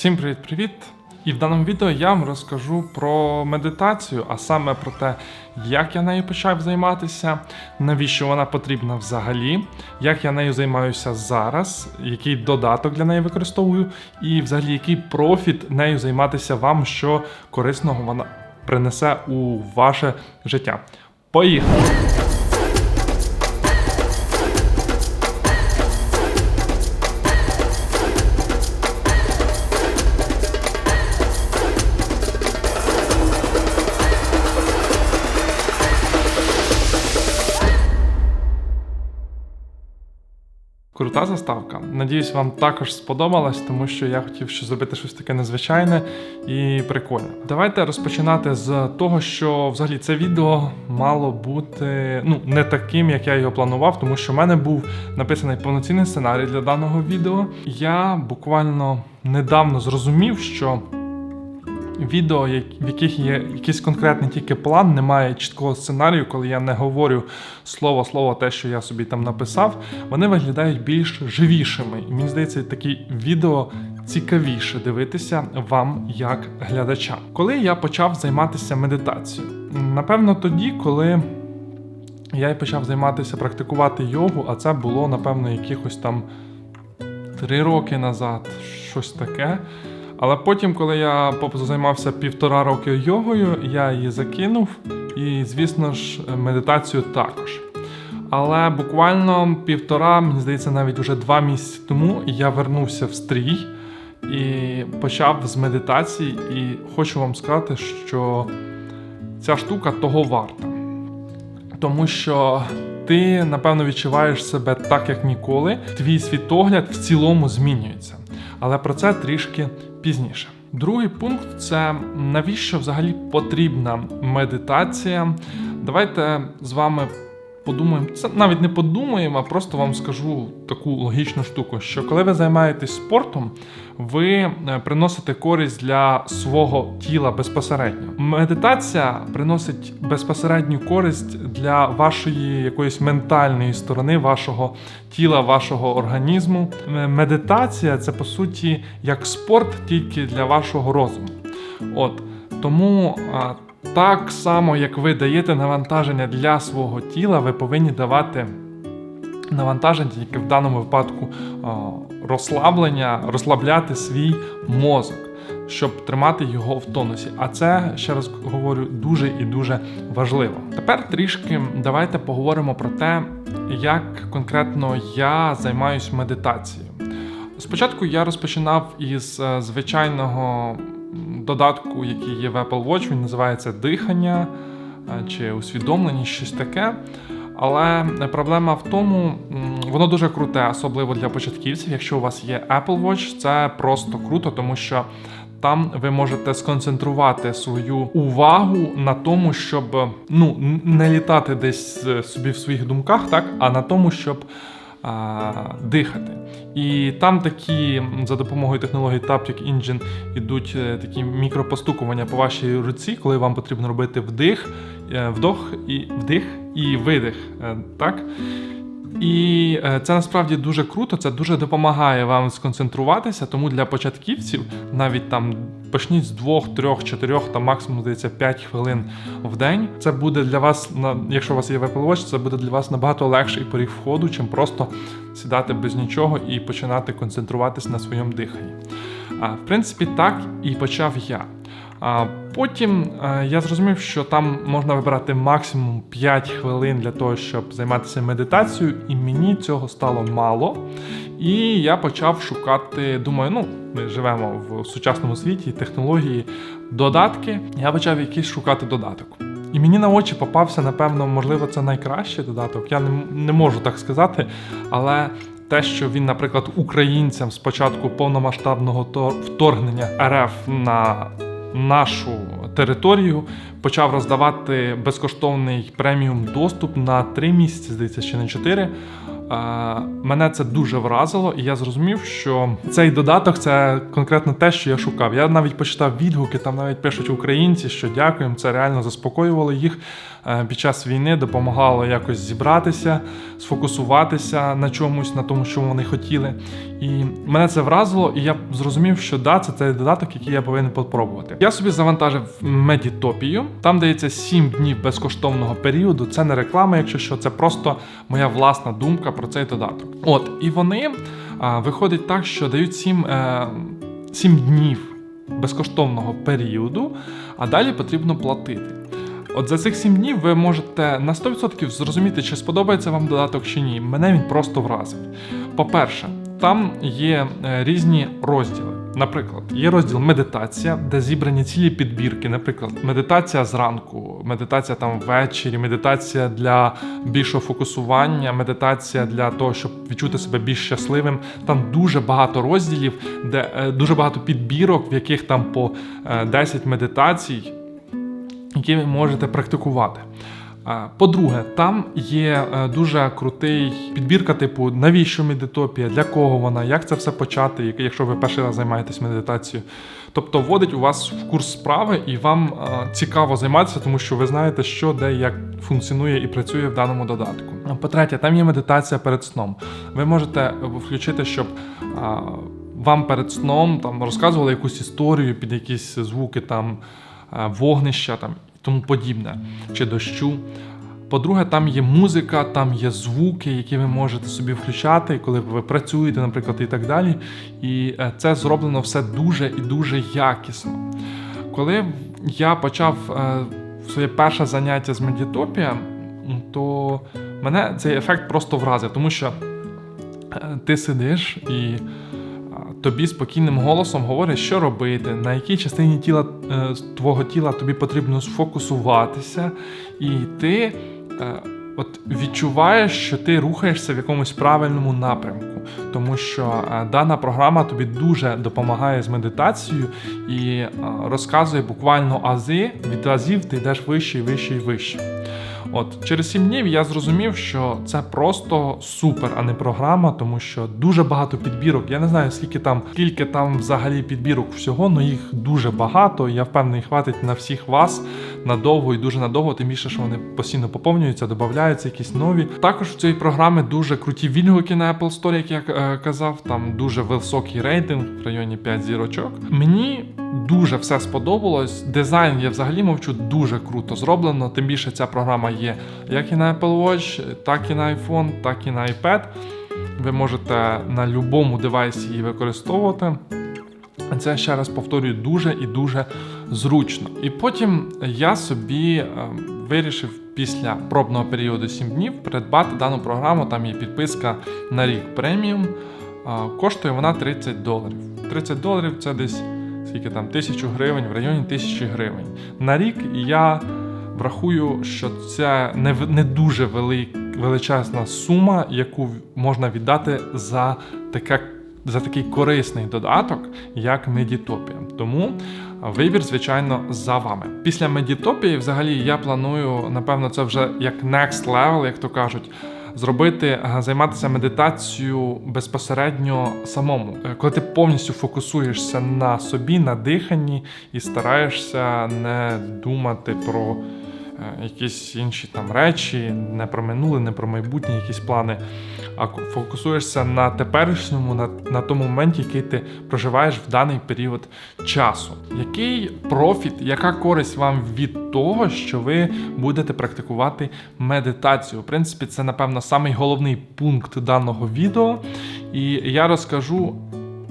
Всім привіт-привіт! І в даному відео я вам розкажу про медитацію, а саме про те, як я нею почав займатися, навіщо вона потрібна взагалі, як я нею займаюся зараз, який додаток для неї використовую, і взагалі який профіт нею займатися вам, що корисного вона принесе у ваше життя. Поїхали! Крута заставка. Надіюсь, вам також сподобалась, тому що я хотів ще зробити щось таке незвичайне і прикольне. Давайте розпочинати з того, що взагалі це відео мало бути ну не таким, як я його планував, тому що в мене був написаний повноцінний сценарій для даного відео. Я буквально недавно зрозумів, що відео, в яких є якийсь конкретний тільки план, немає чіткого сценарію, коли я не говорю слово слово те, що я собі там написав, вони виглядають більш живішими. І мені здається, такі відео цікавіше дивитися вам як глядачам. Коли я почав займатися медитацією, напевно, тоді, коли. Я й почав займатися практикувати йогу, а це було, напевно, якихось там три роки назад, щось таке. Але потім, коли я займався півтора роки йогою, я її закинув, і, звісно ж, медитацію також. Але буквально півтора, мені здається, навіть вже два місяці тому я вернувся в стрій і почав з медитації. І хочу вам сказати, що ця штука того варта. Тому що ти, напевно, відчуваєш себе так, як ніколи. Твій світогляд в цілому змінюється. Але про це трішки пізніше. Другий пункт це навіщо взагалі потрібна медитація. Давайте з вами подумаємо. Це навіть не подумаємо, а просто вам скажу таку логічну штуку: що коли ви займаєтесь спортом, ви е, приносите користь для свого тіла безпосередньо. Медитація приносить безпосередню користь для вашої якоїсь ментальної сторони, вашого тіла, вашого організму. Медитація це по суті як спорт, тільки для вашого розуму. От тому. Так само, як ви даєте навантаження для свого тіла, ви повинні давати навантаження, тільки в даному випадку розслаблення, розслабляти свій мозок, щоб тримати його в тонусі. А це, ще раз говорю, дуже і дуже важливо. Тепер трішки давайте поговоримо про те, як конкретно я займаюся медитацією. Спочатку я розпочинав із е, звичайного додатку, який є в Apple Watch, він називається дихання е, чи усвідомлення, щось таке. Але проблема в тому, воно дуже круте, особливо для початківців. Якщо у вас є Apple Watch, це просто круто, тому що там ви можете сконцентрувати свою увагу на тому, щоб ну не літати десь е, собі в своїх думках, так, а на тому, щоб а, дихати. І там такі за допомогою технології Taptic Engine ідуть е, такі мікропостукування по вашій руці, коли вам потрібно робити вдих, е, вдох і вдих і видих. е, Так? І це насправді дуже круто, це дуже допомагає вам сконцентруватися. Тому для початківців навіть там почніть з двох, трьох, чотирьох, та максимум здається 5 хвилин в день. Це буде для вас, на- якщо у вас є Apple це буде для вас набагато легший поріг входу, чим просто сідати без нічого і починати концентруватись на своєму диханні. А, в принципі, так і почав я. А потім е, я зрозумів, що там можна вибирати максимум 5 хвилин для того, щоб займатися медитацією, і мені цього стало мало. І я почав шукати, думаю, ну, ми живемо в сучасному світі, технології, додатки. Я почав якийсь шукати додаток. І мені на очі попався, напевно, можливо, це найкращий додаток. Я не, не можу так сказати, але те, що він, наприклад, українцям з початку повномасштабного то- вторгнення РФ на нашу територію почав роздавати безкоштовний преміум доступ на 3 місяці, здається, чи не 4 мене це дуже вразило, і я зрозумів, що цей додаток це конкретно те, що я шукав. Я навіть почитав відгуки, там навіть пишуть українці, що дякуємо, це реально заспокоювало їх е, під час війни, допомагало якось зібратися, сфокусуватися на чомусь, на тому, що вони хотіли. І мене це вразило, і я зрозумів, що да, це той додаток, який я повинен попробувати. Я собі завантажив медітопію. Там дається 7 днів безкоштовного періоду. Це не реклама, якщо що, це просто моя власна думка про цей додаток. От, і вони а, виходить так, що дають 7, е, 7 днів безкоштовного періоду, а далі потрібно платити. От за цих 7 днів ви можете на 100% зрозуміти, чи сподобається вам додаток чи ні. Мене він просто вразив. По-перше, там є е, різні розділи. Наприклад, є розділ медитація, де зібрані цілі підбірки. Наприклад, медитація зранку, медитація там ввечері, медитація для більшого фокусування, медитація для того, щоб відчути себе більш щасливим. Там дуже багато розділів, де е, дуже багато підбірок, в яких там по е, 10 медитацій, які ви можете практикувати. Е, По-друге, там є е, дуже крутий підбірка, типу, навіщо медитопія, для кого вона, як це все почати, якщо ви перший раз займаєтесь медитацією. Тобто вводить у вас в курс справи, і вам е, цікаво займатися, тому що ви знаєте, що де як функціонує і працює в даному додатку. По-третє, там є медитація перед сном. Ви можете е, включити, щоб вам перед сном там розказували якусь історію під якісь звуки там е, вогнища там тому подібне, чи дощу. По-друге, там є музика, там є звуки, які ви можете собі включати, коли ви працюєте, наприклад, і так далі. І е, це зроблено все дуже і дуже якісно. Коли я почав е, своє перше заняття з медітопія, то мене цей ефект просто вразив, тому що е, ти сидиш і тобі спокійним голосом говорять, що робити, на якій частині тіла е, твого тіла тобі потрібно сфокусуватися, і ти е, от відчуваєш, що ти рухаєшся в якомусь правильному напрямку, тому що е, дана програма тобі дуже допомагає з медитацією і розказує буквально ази, від азів ти йдеш вище і вище і вище. От через 7 днів я зрозумів, що це просто супер, а не програма, тому що дуже багато підбірок. Я не знаю, скільки там, скільки там взагалі підбірок всього, але їх дуже багато. Я впевнений, хватить на всіх вас надовго і дуже надовго, тим більше, що вони постійно поповнюються, додаються якісь нові. Також в цій програмі дуже круті відгуки на Apple Store, як я е, казав. Там дуже високий рейтинг в районі 5 зірочок. Мені дуже все сподобалось. Дизайн я взагалі мовчу, дуже круто зроблено. Тим більше ця програма є як і на Apple Watch, так і на iPhone, так і на iPad. Ви можете на будь-якому девайсі її використовувати. Це ще раз повторюю дуже і дуже зручно. І потім я собі е, вирішив після пробного періоду 7 днів придбати дану програму. Там є підписка на рік преміум. Е, Коштує вона 30 доларів. 30 доларів це десь скільки там тисячу гривень, в районі тисячі гривень. На рік я врахую, що це не, не дуже велик, величезна сума, яку можна віддати за таке за такий корисний додаток, як Медітопія. Тому вибір, звичайно, за вами. Після Медітопії, взагалі, я планую, напевно, це вже як next level, як то кажуть. Зробити е, займатися медитацією безпосередньо самому, Е, коли ти повністю фокусуєшся на собі, на диханні і стараєшся не думати про якісь інші там речі, не про минуле, не про майбутнє, якісь плани, а фокусуєшся на теперішньому, на, на тому моменті, який ти проживаєш в даний період часу. Який профіт, яка користь вам від того, що ви будете практикувати медитацію? В принципі, це, напевно, самий головний пункт даного відео. І я розкажу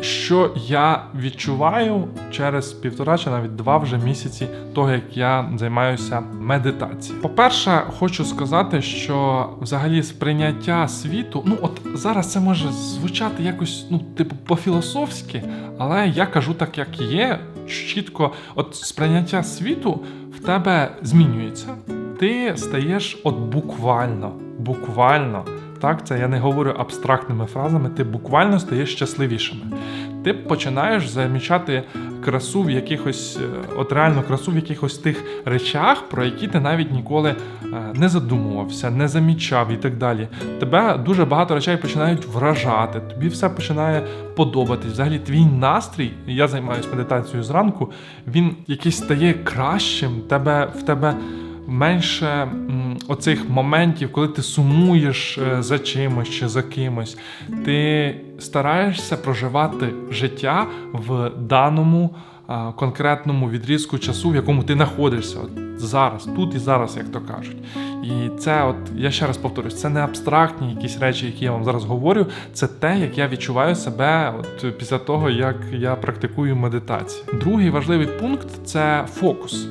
що я відчуваю через півтора чи навіть два вже місяці того, як я займаюся медитацією. По-перше, хочу сказати, що взагалі сприйняття світу, ну от зараз це може звучати якось, ну, типу, по-філософськи, але я кажу так, як є. Чітко, от сприйняття світу в тебе змінюється. Ти стаєш от буквально, буквально Так, це я не говорю абстрактними фразами, ти буквально стаєш щасливішими. Ти починаєш замічати красу в якихось, е, от реальну красу в якихось тих речах, про які ти навіть ніколи е, не задумувався, не замічав і так далі. Тебе дуже багато речей починають вражати, тобі все починає подобатись. Взагалі, твій настрій, я займаюся медитацією зранку, він якийсь стає кращим, тебе в тебе менше оцих моментів, коли ти сумуєш е, за чимось чи за кимось. Ти стараєшся проживати життя в даному конкретному відрізку часу, в якому ти знаходишся. От зараз, тут і зараз, як то кажуть. І це, от я ще раз повторюсь, це не абстрактні якісь речі, які я вам зараз говорю. Це те, як я відчуваю себе от після того, як я практикую медитацію. Другий важливий пункт це фокус.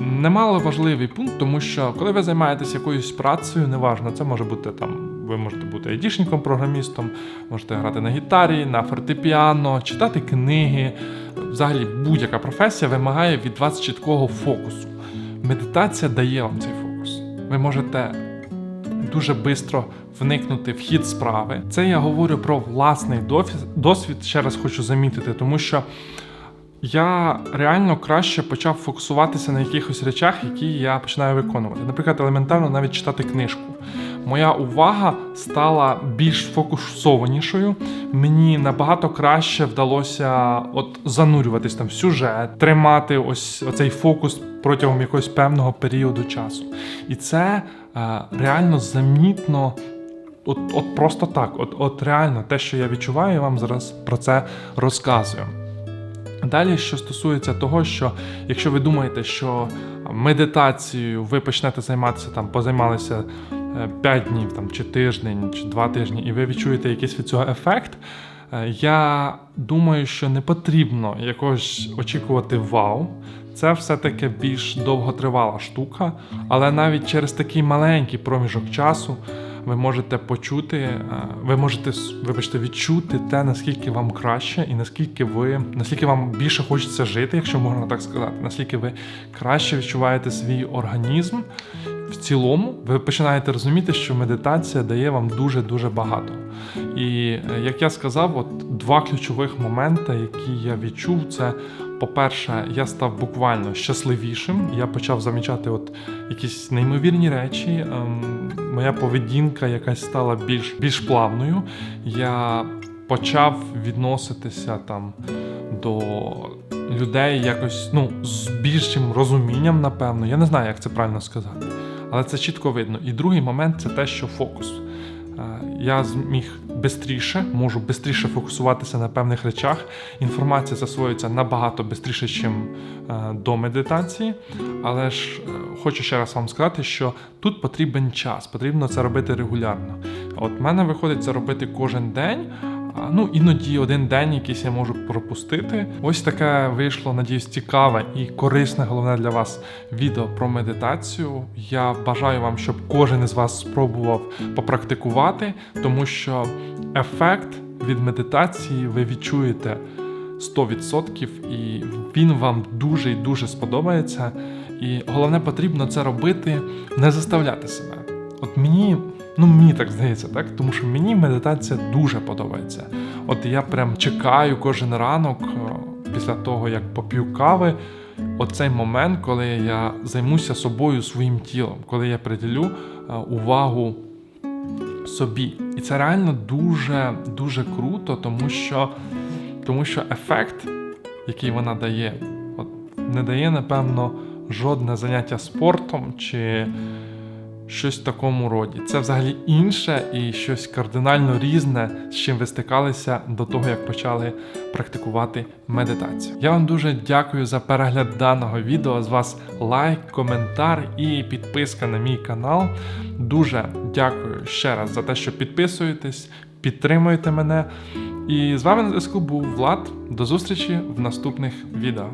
Немало важливий пункт, тому що коли ви займаєтесь якоюсь працею, неважно, це може бути там, ви можете бути айдішником, програмістом, можете грати на гітарі, на фортепіано, читати книги. Взагалі, будь-яка професія вимагає від вас чіткого фокусу. Медитація дає вам цей фокус. Ви можете дуже швидко вникнути в хід справи. Це я говорю про власний досвід, ще раз хочу замітити, тому що я реально краще почав фокусуватися на якихось речах, які я починаю виконувати. Наприклад, елементарно навіть читати книжку. Моя увага стала більш фокусованішою. Мені набагато краще вдалося от занурюватись там в сюжет, тримати ось оцей фокус протягом якогось певного періоду часу. І це е, реально замітно. От, от просто так, от, от реально те, що я відчуваю, я вам зараз про це розказую. Далі, що стосується того, що якщо ви думаєте, що медитацією ви почнете займатися там, позаймалися 5 днів там, чи тиждень, чи 2 тижні, і ви відчуєте якийсь від цього ефект, е, я думаю, що не потрібно якогось очікувати вау. Це все-таки більш довготривала штука, але навіть через такий маленький проміжок часу ви можете почути, е, ви можете вибачте, відчути те, наскільки вам краще, і наскільки ви наскільки вам більше хочеться жити, якщо можна так сказати, наскільки ви краще відчуваєте свій організм. В цілому, ви починаєте розуміти, що медитація дає вам дуже дуже багато. І е, як я сказав, от два ключових моменти, які я відчув, це по-перше, я став буквально щасливішим. Я почав замічати от якісь неймовірні речі. Ем, моя поведінка якась стала більш більш плавною. Я почав відноситися там до людей якось ну, з більшим розумінням, напевно. Я не знаю, як це правильно сказати. Але це чітко видно. І другий момент це те, що фокус. Е, Я зміг бистріше, можу швидше фокусуватися на певних речах. Інформація засвоюється набагато швидше, ніж до медитації. Але ж е, хочу ще раз вам сказати, що тут потрібен час, потрібно це робити регулярно. От мене виходить це робити кожен день. Ну, іноді один день якийсь я можу пропустити. Ось таке вийшло, надіюсь, цікаве і корисне, головне для вас відео про медитацію. Я бажаю вам, щоб кожен із вас спробував попрактикувати, тому що ефект від медитації ви відчуєте 100% і він вам дуже і дуже сподобається. І головне потрібно це робити, не заставляти себе. От мені. Ну, мені так здається, так? Тому що мені медитація дуже подобається. От я прям чекаю кожен ранок е, після того, як поп'ю кави, оцей момент, коли я займуся собою своїм тілом, коли я приділю е, увагу собі. І це реально дуже дуже круто, тому що, тому що ефект, який вона дає, от не дає, напевно, жодне заняття спортом чи щось в такому роді. Це взагалі інше і щось кардинально різне, з чим ви стикалися до того, як почали практикувати медитацію. Я вам дуже дякую за перегляд даного відео. З вас лайк, коментар і підписка на мій канал. Дуже дякую ще раз за те, що підписуєтесь, підтримуєте мене. І з вами на зв'язку був Влад. До зустрічі в наступних відео.